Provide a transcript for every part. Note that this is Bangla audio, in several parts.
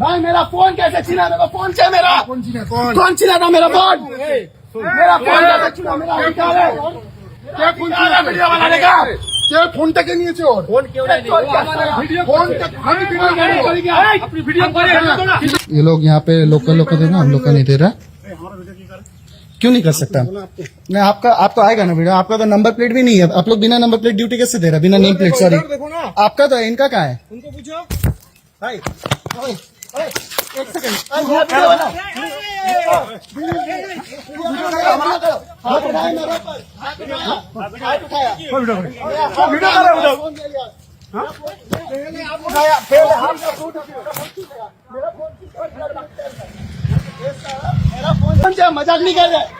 भाई मेरा फ़ोन कैसे छीना? मेरा फ़ोन छे मेरा। कौन छीना कौन? कौन छीना था मेरा फ़ोन। मेरा फ़ोन कैसे छीना? मेरा क्या है। क्या फ़ोन छीना? वीडियो बनाने का। क्या फ़ोन तक नहीं है और? फ़ोन क्यों नहीं? वीडियो फ़ोन तक हम वीडियो नहीं करेंगे। अपनी वीडियो करें ये लोग यहाँ पे लोकल लोग को देना हम लोग का नहीं दे रहा। क्यों नहीं कर सकता? नहीं आपका। आप तो आएगा ना वीडियो आपका तो नंबर प्लेट भी नहीं है। आप लोग बिना नंबर प्लेट ड्यूटी कैसे दे रहे? बिना नेम प्लेट सॉरी आपका तो है इनका कहा है? उनको पूछो। भाई મજાક નહીં કરે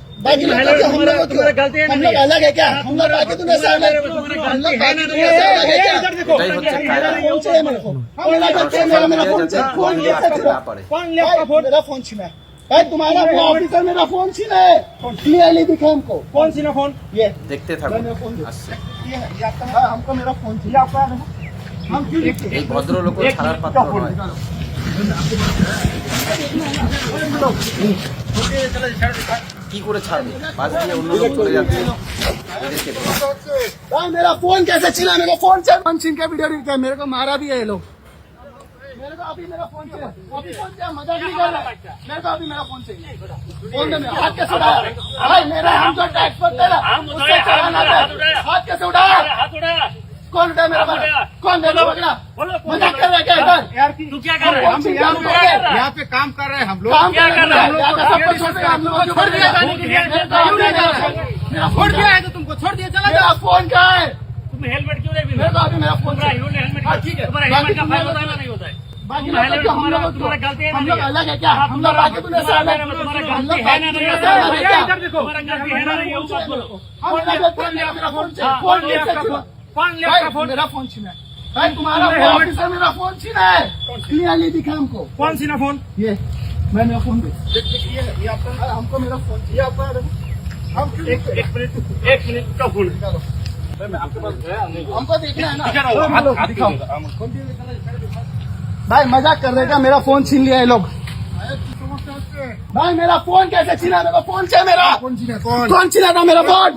हम लोग क्यों? हम लोग अलग है क्या हम लोग बाकी तुम ऐसा अलग हम लोग बाकी तुम ऐसा अलग है क्या এটাই হচ্ছে কায়দা फोन चाहिए मेरे को मेरा जो चाहिए मेरा मेरा फोन चाहिए फोन ফোন ये রাখতে छीना না পারে कौन भाई, मेरा फोन छीना है भाई तुम्हारा वो ऑफिसर मेरा फोन छीना है क्लियरली दिखा हमको कौन सी ना फोन ये দেখতে থাকুন আসছে ये है, ये आपका हाँ, हमको मेरा फोन चाहिए आपका हम क्यों लिखते এই ভদ্রলোক ছাড়ার পাত্র নয় কি করে ছাড়বে পাশ দিয়ে অন্য লোক চলে যাচ্ছে এদেরকে भाई मेरा फोन कैसे छीना मेरे को फोन चाहिए फोन छीन के वीडियो नहीं किया मेरे को मारा भी है ये लोग मेरे को अभी मेरा फोन चाहिए अभी फोन चाहिए मजाक नहीं कर रहा मेरे को अभी मेरा फोन चाहिए फोन दे मेरा हाथ कैसे उठाया भाई मेरा हम जो टैक्स भरते हैं ना उससे चलाना था हाथ कैसे उठाया कौन था मेरा कौन था मज़ाक कर रहा है क्या यार तू क्या कर रहे हम यहाँ पे काम कर रहे हैं हम लोग काम क्या कर रहे हैं सब कुछ छोड़ हम को छोड़ दिया मेरा छोड़ दिया है तो तुमको छोड़ दिया चला गया फ़ोन क्या है तुम हेलमेट क्यों नहीं मेरा अभी मेरा फ़ोन हेलमेट ठीक है तुम्हारा हेलमेट का फ़ायदा है नहीं होता है हम लोग अलग है क्या हम लोग है फ़ोन फ़ोन। मेरा फ़ोन छीना भाई तुम्हारा फ़ोन से मेरा फ़ोन छीना है। क्लियरली दिखा हमको। कौन फ़ोन? ये फ़ोन दे हमको मेरा फ़ोन ये आपका एक मिनट एक मिनट का फ़ोन। हमको देखना है ना। भाई मज़ाक कर देगा मेरा फ़ोन छीन लिया है लोग। भाई मेरा फ़ोन कैसे छीना? मेरा फ़ोन क्या मेरा। छीना? कौन? छीना था मेरा फ़ोन?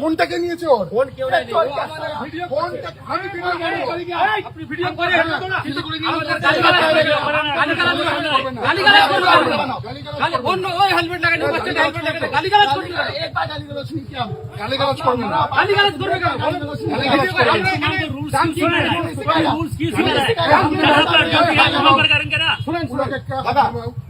ফোনটাকে নিয়েছে ওর ফোন কেউ শুনেন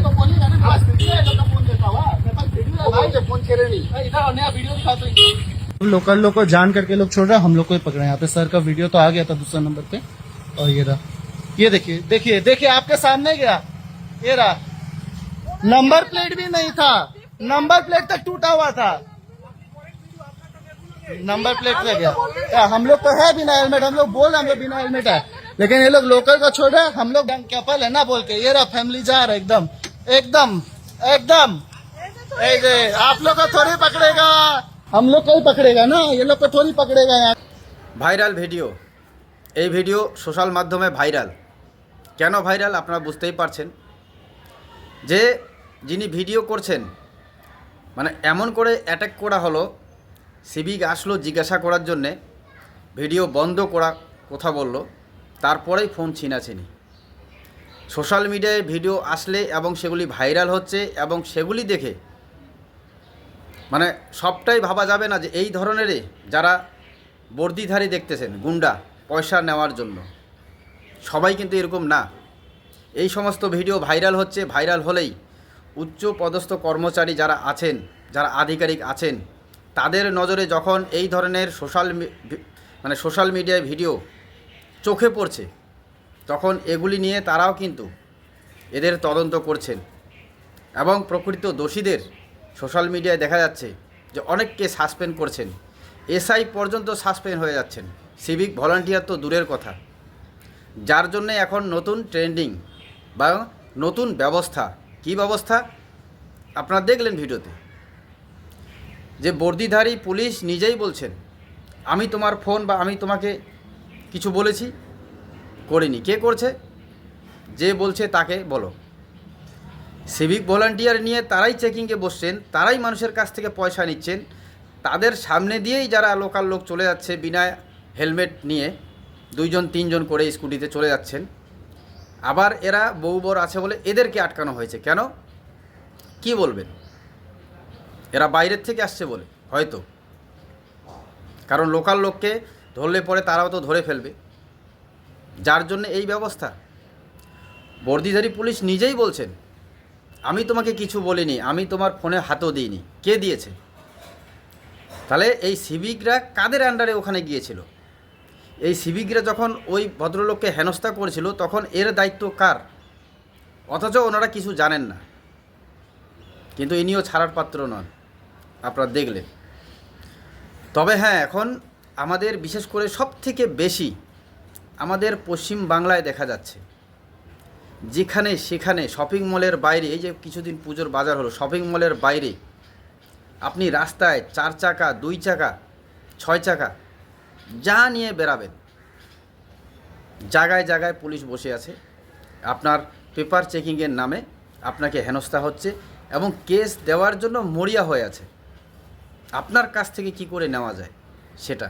लोकल लोग को जान करके लोग छोड़ रहे हैं, हम लोग को ही पकड़े यहाँ पे सर का वीडियो तो आ गया था दूसरा नंबर पे। और ये रहा। ये देखिए देखिए देखिए, आपके सामने गया। ये रहा। नंबर प्लेट भी नहीं था। नंबर प्लेट तक टूटा हुआ था। नंबर प्लेट पे गया। हम लोग तो है बिना हेलमेट, हम लोग बोल रहे बिना हेलमेट है। लेकिन ये लोग लोकल को छोड़ रहे हम लोग कैपल है ना बोल के। ये रहा, फैमिली जा रहा एकदम। एकदम एकदम। आप लोग को थोड़ी पकड़ेगा। हम लोग को ही पकड़ेगा ना ये लोग को थोड़ी पकड़ेगा यहाँ ভাইরাল ভিডিও এই ভিডিও সোশ্যাল মাধ্যমে ভাইরাল কেন ভাইরাল আপনারা বুঝতেই পারছেন যে যিনি ভিডিও করছেন মানে এমন করে অ্যাটাক করা হলো সিভিক আসলো জিজ্ঞাসা করার জন্যে ভিডিও বন্ধ করা কথা বলল তারপরেই ফোন ছিনাছিনি সোশ্যাল মিডিয়ায় ভিডিও আসলে এবং সেগুলি ভাইরাল হচ্ছে এবং সেগুলি দেখে মানে সবটাই ভাবা যাবে না যে এই ধরনেরই যারা বর্দিধারী দেখতেছেন, গুন্ডা, পয়সা নেওয়ার জন্য। সবাই কিন্তু এরকম না। এই সমস্ত ভিডিও ভাইরাল হচ্ছে, ভাইরাল হলেই উচ্চ পদস্থ কর্মচারী যারা আছেন, যারা আধিকারিক আছেন, তাদের নজরে যখন এই ধরনের সোশ্যাল মানে সোশ্যাল মিডিয়ায় ভিডিও চোখে পড়ছে, তখন এগুলি নিয়ে তারাও কিন্তু এদের তদন্ত করছেন। এবং প্রকৃত দোষীদের সোশ্যাল মিডিয়ায় দেখা যাচ্ছে যে অনেককে সাসপেন্ড করছেন। এসআই পর্যন্ত সাসপেন্ড হয়ে যাচ্ছেন। সিভিক ভলান্টিয়ার তো দূরের কথা। যার জন্যে এখন নতুন ট্রেন্ডিং বা নতুন ব্যবস্থা। কি ব্যবস্থা? আপনারা দেখলেন ভিডিওতে। যে বর্দিধারী পুলিশ নিজেই বলছেন, আমি তোমার ফোন বা আমি তোমাকে কিছু বলেছি, করিনি। কে করছে? যে বলছে তাকে বলো। সিভিক ভলান্টিয়ার নিয়ে তারাই চেকিংয়ে বসছেন, তারাই মানুষের কাছ থেকে পয়সা নিচ্ছেন। তাদের সামনে দিয়েই যারা লোকাল লোক চলে যাচ্ছে বিনা হেলমেট নিয়ে, দুইজন, তিনজন করে স্কুটিতে চলে যাচ্ছেন। আবার এরা বউ বর আছে বলে এদেরকে আটকানো হয়েছে। কেন? কি বলবেন? এরা বাইরের থেকে আসছে বলে, হয়তো। কারণ লোকাল লোককে ধরলে পরে তারাও তো ধরে ফেলবে। যার জন্য এই ব্যবস্থা। বর্দিধারী পুলিশ নিজেই বলছেন আমি তোমাকে কিছু বলিনি, আমি তোমার ফোনে হাতও দিইনি। কে দিয়েছে? তাহলে এই সিভিকরা কাদের আন্ডারে ওখানে গিয়েছিল? এই সিভিকরা যখন ওই ভদ্রলোককে হেনস্থা করেছিল, তখন এর দায়িত্ব কার? অথচ ওনারা কিছু জানেন না। কিন্তু ইনিও ছাড়ার পাত্র নন। আপনারা দেখলেন। তবে হ্যাঁ এখন আমাদের বিশেষ করে সব থেকে বেশি আমাদের পশ্চিম বাংলায় দেখা যাচ্ছে। যেখানে সেখানে শপিং মলের বাইরে, এই যে কিছুদিন পুজোর বাজার হলো শপিং মলের বাইরে আপনি রাস্তায় চার চাকা, দুই চাকা, ছয় চাকা, যা নিয়ে বেরাবেন জায়গায় জায়গায় পুলিশ বসে আছে। আপনার পেপার চেকিংয়ের নামে আপনাকে হেনস্থা হচ্ছে এবং কেস দেওয়ার জন্য মরিয়া হয়ে আছে। আপনার কাছ থেকে কি করে নেওয়া যায় সেটা?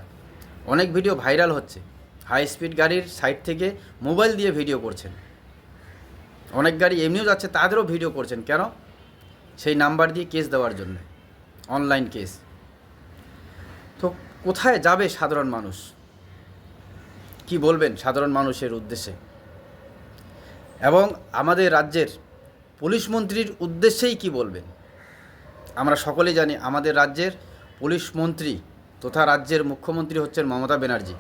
অনেক ভিডিও ভাইরাল হচ্ছে। হাই স্পিড গাড়ির সাইড থেকে মোবাইল দিয়ে ভিডিও করছেন। অনেক গাড়ি এমনিও যাচ্ছে, তাদেরও ভিডিও করছেন। কেন? সেই নাম্বার দিয়ে কেস দেওয়ার জন্য। অনলাইন কেস তো কোথায় যাবে সাধারণ মানুষ? কি বলবেন সাধারণ মানুষের উদ্দেশ্যে? এবং আমাদের রাজ্যের পুলিশ মন্ত্রীর উদ্দেশ্যেই কি বলবেন? আমরা সকলেই জানি আমাদের রাজ্যের পুলিশ মন্ত্রী তথা রাজ্যের মুখ্যমন্ত্রী হচ্ছেন মমতা ব্যানার্জি।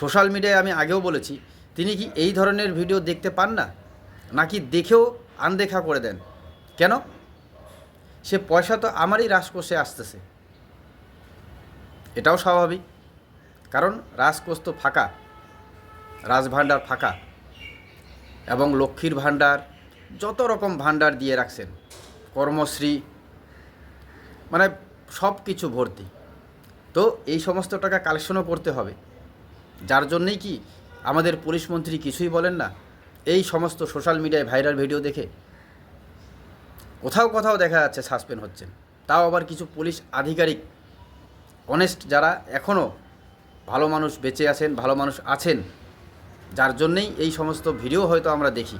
সোশ্যাল মিডিয়ায় আমি আগেও বলেছি, তিনি কি এই ধরনের ভিডিও দেখতে পান না? নাকি দেখেও আনদেখা করে দেন? কেন? সে পয়সা তো আমারই রাজকোষে আসতেছে। এটাও স্বাভাবিক। কারণ রাজকোষ তো ফাঁকা, রাজভাণ্ডার ফাঁকা, এবং লক্ষ্মীর ভাণ্ডার যত রকম ভাণ্ডার দিয়ে রাখছেন, কর্মশ্রী মানে সব কিছু ভর্তি। তো এই সমস্ত টাকা কালেকশনও করতে হবে। যার জন্যেই কি আমাদের পুলিশ মন্ত্রী কিছুই বলেন না? এই সমস্ত সোশ্যাল মিডিয়ায় ভাইরাল ভিডিও দেখে কোথাও কোথাও দেখা যাচ্ছে সাসপেন্ড হচ্ছেন। তাও আবার কিছু পুলিশ আধিকারিক অনেস্ট যারা এখনও ভালো মানুষ বেঁচে আছেন, ভালো মানুষ আছেন, যার জন্যেই এই সমস্ত ভিডিও হয়তো আমরা দেখি,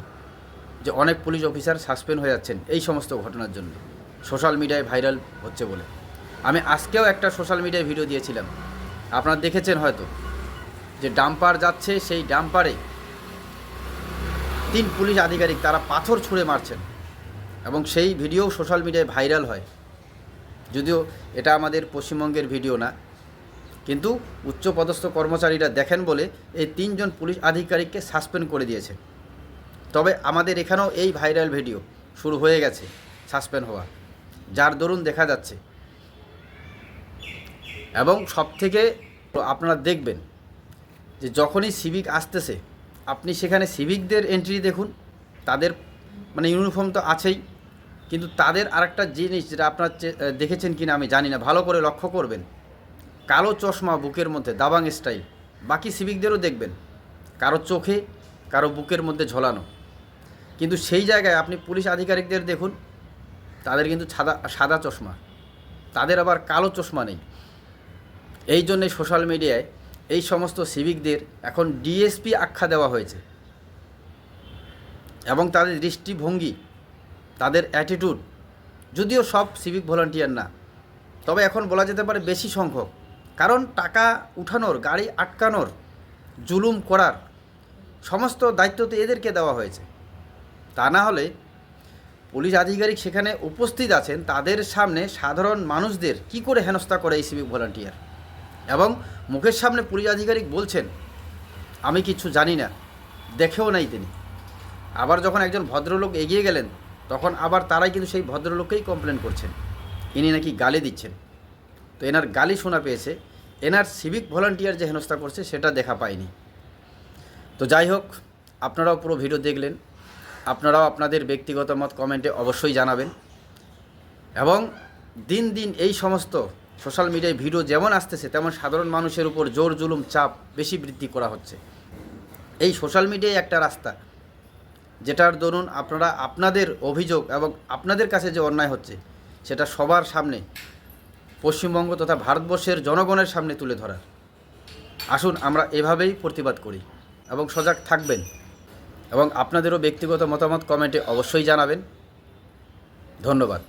যে অনেক পুলিশ অফিসার সাসপেন্ড হয়ে যাচ্ছেন এই সমস্ত ঘটনার জন্য। সোশ্যাল মিডিয়ায় ভাইরাল হচ্ছে বলে। আমি আজকেও একটা সোশ্যাল মিডিয়ায় ভিডিও দিয়েছিলাম। আপনারা দেখেছেন হয়তো, যে ডাম্পার যাচ্ছে সেই ডাম্পারে তিন পুলিশ আধিকারিক তারা পাথর ছুঁড়ে মারছেন এবং সেই ভিডিও সোশ্যাল মিডিয়ায় ভাইরাল হয়। যদিও এটা আমাদের পশ্চিমবঙ্গের ভিডিও না। কিন্তু উচ্চপদস্থ কর্মচারীরা দেখেন বলে এই তিনজন পুলিশ আধিকারিককে সাসপেন্ড করে দিয়েছে। তবে আমাদের এখানেও এই ভাইরাল ভিডিও শুরু হয়ে গেছে, সাসপেন্ড হওয়া। যার দরুন দেখা যাচ্ছে। এবং সব থেকে আপনারা দেখবেন যে যখনই সিভিক আসতেছে আপনি সেখানে সিভিকদের এন্ট্রি দেখুন, তাদের মানে ইউনিফর্ম তো আছেই, কিন্তু তাদের আরেকটা জিনিস যেটা আপনার দেখেছেন কিনা আমি জানি না, ভালো করে লক্ষ্য করবেন। কালো চশমা বুকের মধ্যে, দাবাং স্টাইল বাকি সিভিকদেরও দেখবেন। কারও চোখে, কারও বুকের মধ্যে ঝোলানো। কিন্তু সেই জায়গায় আপনি পুলিশ আধিকারিকদের দেখুন, তাদের কিন্তু সাদা সাদা চশমা। তাদের আবার কালো চশমা নেই। এই জন্যে সোশ্যাল মিডিয়ায় এই সমস্ত সিভিকদের এখন ডিএসপি আখ্যা দেওয়া হয়েছে। এবং তাদের দৃষ্টিভঙ্গি, তাদের অ্যাটিটিউড যদিও সব সিভিক ভলান্টিয়ার না, তবে এখন বলা যেতে পারে বেশি সংখ্যক। কারণ টাকা উঠানোর, গাড়ি আটকানোর, জুলুম করার সমস্ত দায়িত্ব তো এদেরকে দেওয়া হয়েছে। তা না হলে পুলিশ আধিকারিক সেখানে উপস্থিত আছেন, তাদের সামনে সাধারণ মানুষদের কি করে হেনস্থা করে এই সিভিক ভলান্টিয়ার এবং মুখের সামনে পুলিশ আধিকারিক বলছেন, আমি কিছু জানি না, দেখেও নাই তিনি। আবার যখন একজন ভদ্রলোক এগিয়ে গেলেন, তখন আবার তারাই কিন্তু সেই ভদ্রলোককেই কমপ্লেন করছেন। ইনি নাকি গালি দিচ্ছেন। তো এনার গালি শোনা পেয়েছে, এনার সিভিক ভলান্টিয়ার যে হেনস্থা করছে, সেটা দেখা পায়নি। তো যাই হোক, আপনারাও পুরো ভিডিও দেখলেন। আপনারাও আপনাদের ব্যক্তিগত মত কমেন্টে অবশ্যই জানাবেন। এবং দিন দিন এই সমস্ত সোশ্যাল মিডিয়ায় ভিডিও যেমন আসতেছে, তেমন সাধারণ মানুষের উপর জোর জুলুম, চাপ বেশি বৃদ্ধি করা হচ্ছে। এই সোশ্যাল মিডিয়ায় একটা রাস্তা, যেটার দরুন আপনারা আপনাদের অভিযোগ এবং আপনাদের কাছে যে অন্যায় হচ্ছে, সেটা সবার সামনে, পশ্চিমবঙ্গ তথা ভারতবর্ষের জনগণের সামনে তুলে ধরার। আসুন, আমরা এভাবেই প্রতিবাদ করি এবং সজাগ থাকবেন এবং আপনাদেরও ব্যক্তিগত মতামত কমেন্টে অবশ্যই জানাবেন। ধন্যবাদ।